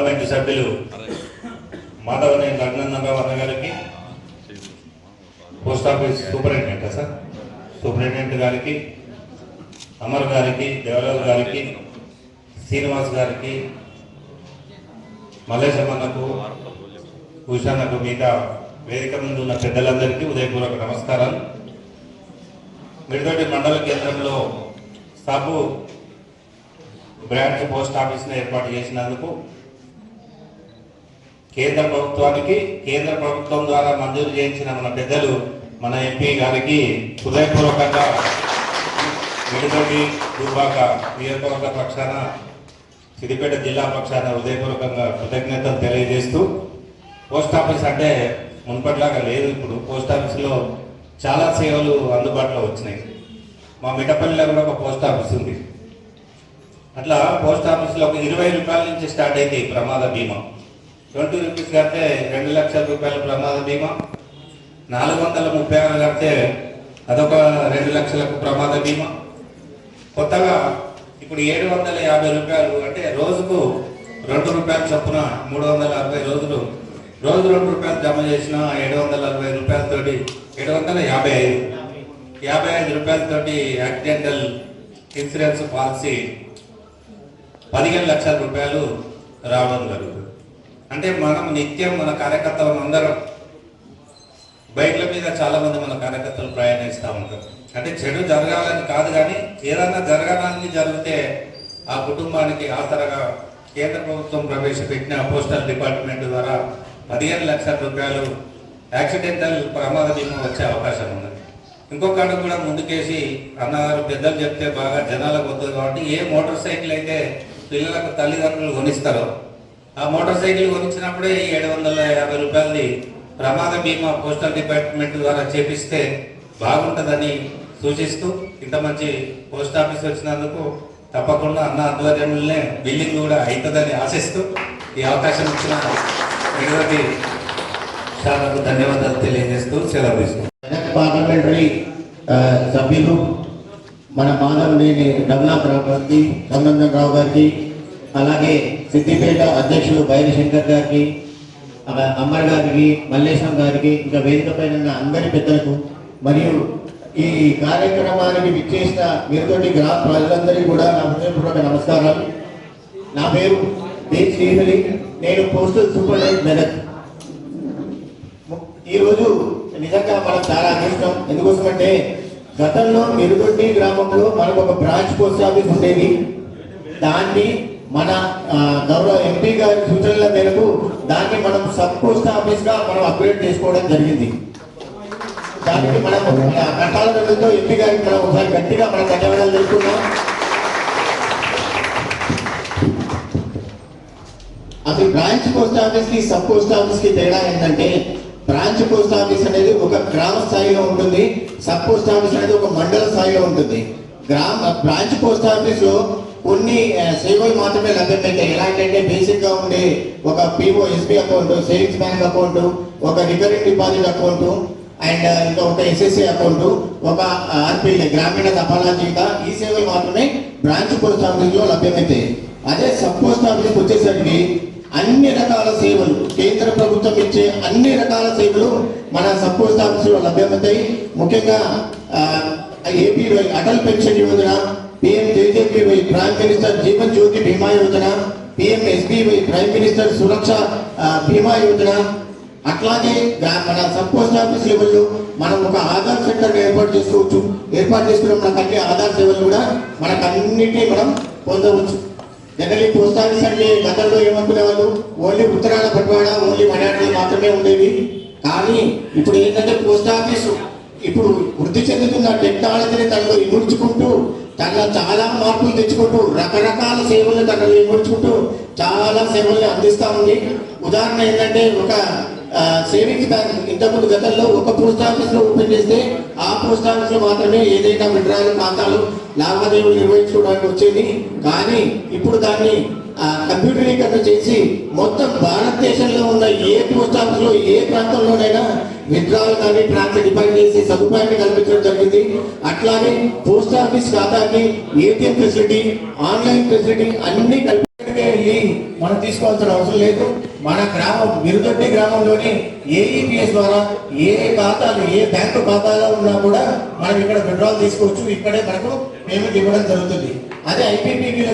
సభ్యులు మాధవనేని రఘునందనరావు అన్న గారికి post office superintendent sir? Superintendent గారికి అమర్ గారికి దేవరాజు గారికి శ్రీనివాస్ గారికి మల్లేశమ్మన్నకు ఉషాన్నకు మిగతా వేదిక ముందు ఉన్న పెద్దలందరికీ ఉదయపూర్వక నమస్కారాలు. మిడితోటి మండల కేంద్రంలో సబు బ్రాంచ్ పోస్ట్ ఆఫీస్ను ఏర్పాటు చేసినందుకు కేంద్ర ప్రభుత్వానికి కేంద్ర ప్రభుత్వం ద్వారా మంజూరు చేయించిన మన పెద్దలు మన ఎంపీ గారికి హృదయపూర్వకంగా మిడితోటి దుర్భాగ నియోజకవర్గ పక్షాన సిద్దిపేట జిల్లా పక్షాన హృదయపూర్వకంగా కృతజ్ఞతలు తెలియజేస్తూ పోస్ట్ ఆఫీస్ అంటే మున్పటిలాగా లేదు ఇప్పుడు. పోస్ట్ ఆఫీస్లో చాలా సేవలు అందుబాటులో వచ్చినాయి. మా మిఠపల్లిలో కూడా ఒక పోస్ట్ ఆఫీస్ ఉంది. అట్లా పోస్ట్ ఆఫీస్లో ఒక ఇరవై రూపాయల నుంచి స్టార్ట్ అయితే ప్రమాద బీమా. ట్వంటీ రూపీస్ కడితే రెండు లక్షల రూపాయల ప్రమాద బీమా. నాలుగు వందల ముప్పై ఆరు కడితే అదొక రెండు లక్షలకు ప్రమాద బీమా. కొత్తగా ఇప్పుడు ఏడు వందల యాభై రూపాయలు అంటే రోజుకు రెండు రూపాయలు చొప్పున మూడు వందల అరవై రోజులు. రోజు రెండు రూపాయలు జమ చేసిన ఏడు వందల అరవై రూపాయలతోటి ఏడు వందల యాభై ఐదు. యాభై ఐదు రూపాయలతోటి యాక్సిడెంటల్ ఇన్సూరెన్స్ పాలసీ పదిహేను లక్షల రూపాయలు రావడం జరుగుతుంది. అంటే మనం నిత్యం మన కార్యకర్తలం అందరం బైక్ల మీద చాలా మంది మన కార్యకర్తలు ప్రయాణిస్తూ ఉంటారు. అంటే చెడు జరగాలని కాదు కానీ ఏదన్నా జరగాలని జరిగితే ఆ కుటుంబానికి ఆసరగా కేంద్ర ప్రభుత్వం ప్రవేశపెట్టిన పోస్టల్ డిపార్ట్మెంట్ ద్వారా పదిహేను లక్షల రూపాయలు యాక్సిడెంటల్ ప్రమాద బీమా వచ్చే అవకాశం ఉంది ఇంకొక అడుగు కూడా ముందుకేసి అన్నగారు పెద్దలు చెప్తే బాగా జనాలకు వస్తుంది కాబట్టి ఏ మోటార్ సైకిల్ అయితే పిల్లలకు తల్లిదండ్రులు కొనిస్తారో ఆ మోటార్ సైకిల్ కొనిచ్చినప్పుడే ఈ ఏడు వందల యాభై రూపాయలది ప్రమాద బీమా పోస్టల్ డిపార్ట్మెంట్ ద్వారా చేపిస్తే బాగుంటుందని సూచిస్తూ ఇంత మంచి పోస్ట్ ఆఫీస్ వచ్చినందుకు తప్పకుండా అన్న ఆధ్వర్యంలోనే బిల్డింగ్ కూడా అవుతుందని ఆశిస్తూ ఈ అవకాశం ఇచ్చిన మిగతాది చాలా ధన్యవాదాలు తెలియజేస్తూ సెలవు పార్లమెంటరీ సభ్యులు మన మాధవనేని రఘునాథరావు గారికి సంబంధం రావు గారికి అలాగే సిద్దిపేట అధ్యక్షులు బైరి శంకర్ గారికి అమ్మర్ గారికి మల్లేశం గారికి ఇంకా వేదిక పైన అందరి పెద్దలకు మరియు ఈ కార్యక్రమానికి విచ్చేసిన మీరుతోటి గ్రామ ప్రజలందరికీ కూడా నా హృదయపూర్వక నమస్కారాలు. నా పేరు డి శ్రీహరి నేను పోస్టల్ సూపరింటెండెంట్ మెదక్. ఈరోజు నిజంగా మనకు చాలా అదృష్టం. ఎందుకోసమంటే గతంలో మిరుగొడ్డి గ్రామంలో మనకు ఒక బ్రాంచ్ పోస్ట్ ఆఫీస్ ఉండేది. దాన్ని మన గౌరవ ఎంపీ గారి సూచనల మేరకు దాన్ని మనం సబ్ పోస్ట్ ఆఫీస్గా మనం అప్గ్రేడ్ చేసుకోవడం జరిగింది. దానికి మనం కట్టాల రోజులతో ఎంపీ గారికి మనం ఒకసారి గట్టిగా మన ధన్యవాదాలు తెలుపుకున్నాం అసలు బ్రాంచ్ పోస్ట్ ఆఫీస్కి సబ్ పోస్ట్ ఆఫీస్కి తేడా ఏంటంటే బ్రాంచ్ పోస్ట్ ఆఫీస్ అనేది ఒక గ్రామ స్థాయిలో ఉంటుంది సబ్ పోస్ట్ ఆఫీస్ అనేది ఒక మండల స్థాయిలో ఉంటుంది. గ్రామ బ్రాంచ్ పోస్ట్ ఆఫీస్లో కొన్ని సేవలు మాత్రమే లభ్యమవుతాయి ఎలాంటంటే బేసిక్గా ఉండే ఒక PO SB account savings bank account ఒక రికరింగ్ డిపాజిట్ అకౌంట్ అండ్ ఇంకా ఒక ఎస్ఎస్సి అకౌంట్ ఒక ఆర్పిఎల్ గ్రామీణ తపాలా జీవిత ఈ సేవలు మాత్రమే బ్రాంచ్ పోస్ట్ ఆఫీస్లో లభ్యమవుతాయి అదే సబ్ పోస్ట్ ఆఫీస్ వచ్చేసరికి అన్ని రకాల సేవలు కేంద్ర ప్రభుత్వం ఇచ్చే అన్ని రకాల సేవలు మన సబ్ పోస్ట్ ఆఫీస్లో లభ్యమవుతాయి. ముఖ్యంగా APY Atal pension Yojana PM JJPY prime minister Jeevan Jyoti Bima Yojana PM SBY prime minister Suraksha ఆ, బీమా యోజన. అట్లాగే మన సబ్ పోస్ట్ ఆఫీస్ లెవెల్లో మనం ఒక ఆధార్ సెంటర్ ఏర్పాటు చేసుకోవచ్చు ఏర్పాటు చేసుకున్న మనకు అన్ని ఆధార్ సేవలు కూడా మనకు అన్నిటినీ మనం పొందవచ్చు. జనరల్లీ పోస్ట్ ఆఫీస్ అంటే గతంలో ఏమనుకునే వాళ్ళు ఓన్లీ ఉత్తరాల పట్టువాడ ఓన్లీ మలయాళం మాత్రమే ఉండేవి. కానీ ఇప్పుడు ఏంటంటే పోస్ట్ ఆఫీస్ ఇప్పుడు వృద్ధి చెందుతున్న టెక్నాలజీని తనలో ఇముడ్చుకుంటూ దాంట్లో చాలా మార్పులు తెచ్చుకుంటూ రకరకాల సేవలు దాంట్లో నిర్వహించుకుంటూ చాలా సేవల్ని అందిస్తూ ఉంది. ఉదాహరణ ఏంటంటే ఒక సేవింగ్ సేవింగ్స్ బ్యాంక్ ఇంతకుముందు గతంలో ఒక పోస్ట్ ఆఫీస్లో ఓపెన్ చేస్తే ఆ పోస్ట్ ఆఫీస్లో మాత్రమే ఏదైనా విడ్రాయలు ఖాతాలు లావాదేవీలు నిర్వహించుకోవడానికి వచ్చేది. కానీ ఇప్పుడు దాన్ని కంప్యూటరీకరణ చేసి మొత్తం భారతదేశంలో ఉన్న ఏ పోస్ట్ ఆఫీస్లో ఏ ప్రాంతంలోనైనా విత్డ్రాల్ కానీ ట్రాన్స్ డిపాజిట్ చేసి సదుపాయాన్ని కల్పించడం జరిగింది. అట్లానే పోస్ట్ ఆఫీస్ ఖాతాకి ఏటీఎం ఫెసిలిటీ ఆన్లైన్ ఫెసిలిటీ అన్ని కల్పించడమే వెళ్ళి మనం తీసుకోవాల్సిన అవసరం లేదు. మన గ్రామం మిరుదొడ్డి గ్రామంలోని ఏఈపిఎస్ ద్వారా ఏ ఖాతాలు ఏ బ్యాంకు ఖాతాలో ఉన్నా కూడా మనం ఇక్కడ విడ్రాల్ తీసుకోవచ్చు. ఇక్కడే మనకు పేమెంట్ ఇవ్వడం జరుగుతుంది. అదే ఐపీపీబీలో